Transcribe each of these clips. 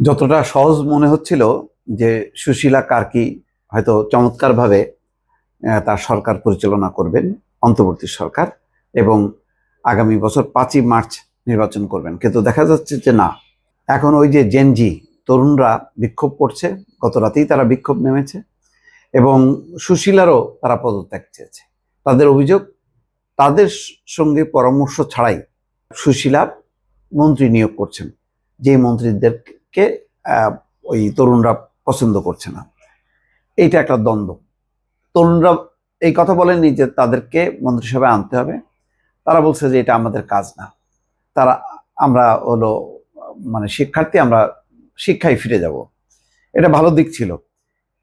যতটা সহজ মনে হচ্ছিল যে সুশীলা কার্কি হয়তো চমৎকারভাবে তার সরকার পরিচালনা করবেন, অন্তর্বর্তী সরকার, এবং আগামী বছর পাঁচই মার্চ নির্বাচন করবেন। কিন্তু দেখা যাচ্ছে যে না, এখন ওই যে জেনজি তরুণরা বিক্ষোভ করছে, গত রাতেই তারা বিক্ষোভ নেমেছে, এবং সুশীলারও তারা পদত্যাগ চেয়েছে। তাদের অভিযোগ, তাদের সঙ্গে পরামর্শ ছাড়াই সুশীলা মন্ত্রী নিয়োগ করছেন। যে মন্ত্রীদেরকে আহ, ওই তরুণরা পছন্দ করছে না। এইটা একটা দ্বন্দ্ব। তরুণরা এই কথা বলেনি যে তাদেরকে মন্ত্রিসভায় আনতে হবে। তারা বলছে যে এটা আমাদের কাজ না। তারা আমরা হলো মানে শিক্ষার্থী আমরা শিক্ষায় ফিরে যাব। এটা ভালো দিক ছিল।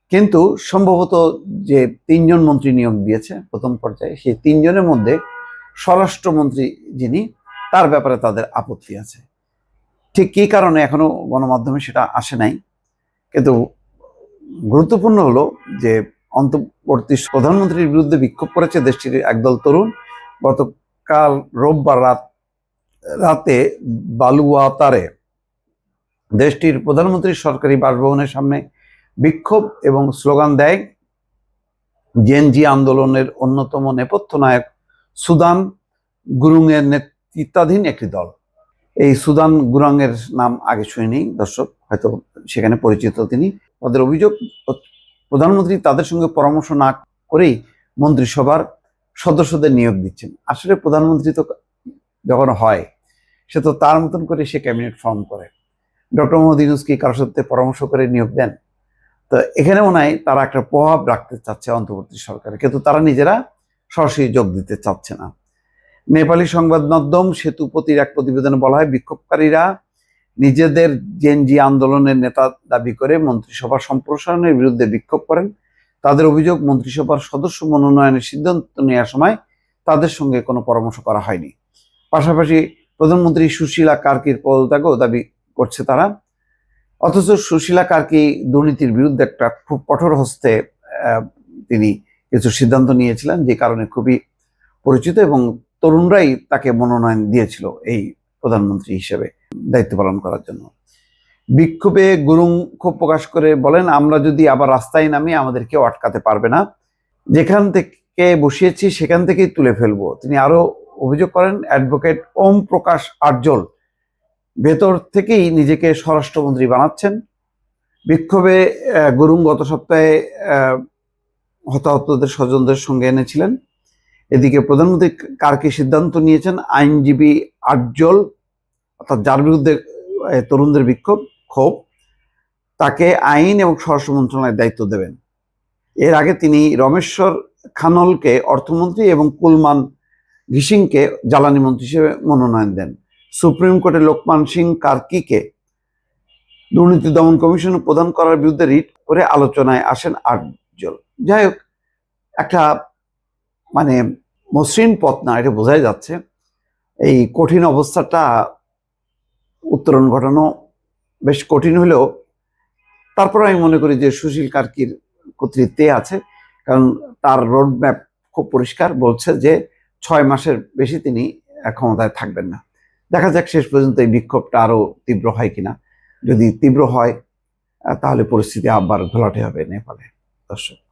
কিন্তু সম্ভবত যে তিনজন মন্ত্রী নিয়োগ দিয়েছে প্রথম পর্যায়ে সেই তিনজনের মধ্যে স্বরাষ্ট্রমন্ত্রী যিনি তার ব্যাপারে তাদের আপত্তি আছে। ঠিক কী কারণে এখনও গণমাধ্যমে সেটা আসে নাই? কিন্তু গুরুত্বপূর্ণ হলো যে অন্তর্বর্তী প্রধানমন্ত্রীর বিরুদ্ধে বিক্ষোভ করেছে দেশটির একদল তরুণ। গতকাল রোববার রাত, রাতে বালুয়াতারে দেশটির প্রধানমন্ত্রীর সরকারি বাসভবনের সামনে বিক্ষোভ এবং স্লোগান দেয়, জেনজি আন্দোলনের অন্যতম নেপথ্য নায়ক সুদান গুরুংয়ের নেতৃত্বাধীন একটি দল। এই সুদান গুরাংয়ের নাম আগে শুনিনি দর্শক, হয়তো সেখানে পরিচিত তিনি। তাদের অভিযোগ প্রধানমন্ত্রী তাদের সঙ্গে পরামর্শ না করেই মন্ত্রিসভার সদস্যদের নিয়োগ দিচ্ছেন। আসলে প্রধানমন্ত্রী তো যখন হয়, সে তো তার মতন করে সে ক্যাবিনেট ফর্ম করে। ডক্টর মোহাম্মদ ইউনুস কি কারোর সাথে পরামর্শ করে নিয়োগ দেন? তো এখানে মনে হয় তারা একটা প্রভাব রাখতে চাচ্ছে অন্তর্বর্তী সরকারে, কিন্তু তারা নিজেরা সরাসরি যোগ দিতে চাচ্ছে না। নেপালি সংবাদ মাধ্যম সেতুপতির এক প্রতিবেদনে বলা হয়, বিক্ষোভকারীরা নিজেদের জেনজি আন্দোলনের নেতা দাবি করে মন্ত্রিসভা সম্প্রসারণের বিরুদ্ধে বিক্ষোভ করেন। তাদের অভিযোগ, মন্ত্রিসভার সদস্য মনোনয়নের সিদ্ধান্ত নেওয়ার সময় তাদের সঙ্গে কোনো পরামর্শ করা হয়নি। পাশাপাশি প্রধানমন্ত্রী সুশীলা কার্কির পদত্যাগও দাবি করছে তারা। অথচ সুশীলা কার্কি দুর্নীতির বিরুদ্ধে একটা খুব কঠোর হস্তে তিনি কিছু সিদ্ধান্ত নিয়েছিলেন, যে কারণে খুবই পরিচিত এবং তরুণরাই তাকে মনোনয়ন দিয়েছিল এই প্রধানমন্ত্রী হিসেবে দায়িত্ব পালন করার জন্য। বিক্ষোভে গুরুং ক্ষোভ প্রকাশ করে বলেন, আমরা যদি আবার রাস্তায় নামি, আমাদের কেউ আটকাতে পারবে না। যেখান থেকে বসিয়েছি, সেখান থেকেই তুলে ফেলব। তিনি আরও অভিযোগ করেন, অ্যাডভোকেট ওম প্রকাশ আর্জল ভেতর থেকেই নিজেকে স্বরাষ্ট্রমন্ত্রী বানাচ্ছেন। বিক্ষোভে গুরুং গত সপ্তাহে হতাহতদের স্বজনদের সঙ্গে এনেছিলেন। এদিকে প্রধানমন্ত্রী কার্কি সিদ্ধান্ত নিয়েছেন? আইনজীবী আর্জল অর্থাৎ যার বিরুদ্ধে তরুণদের বিক্ষোভ, ক্ষোভ, তাকে আইন এবং স্বরাষ্ট্র মন্ত্রণালয়ের দায়িত্ব দেবেন। এর আগে তিনি রমেশ্বর খানলকে অর্থমন্ত্রী এবং কুলমান ঘিসিংকে জ্বালানি মন্ত্রী হিসেবে মনোনয়ন দেন। সুপ্রিম কোর্টে লোকমান সিং কার্কিকে দুর্নীতি দমন কমিশন প্রদান করার বিরুদ্ধে রিট করে আলোচনায় আসেন আটজল। যাই হোক, একটা মানে মসৃণ পথ না, এটা বোঝাই যাচ্ছে। এই কঠিন অবস্থাটা উত্তরণ ঘটানো বেশ কঠিন হলেও তারপর আমি মনে করি যে সুশীল কার্কির কর্তৃত্বে আছে, কারণ তার রোড ম্যাপ খুব পরিষ্কার, বলছে যে ছয় মাসের বেশি তিনি ক্ষমতায় থাকবেন না। দেখা যাক শেষ পর্যন্ত এই বিক্ষোভটা আরও তীব্র হয় কিনা। যদি তীব্র হয়, তাহলে পরিস্থিতি আবার ঘোলাটে হবে নেপালে। দর্শক।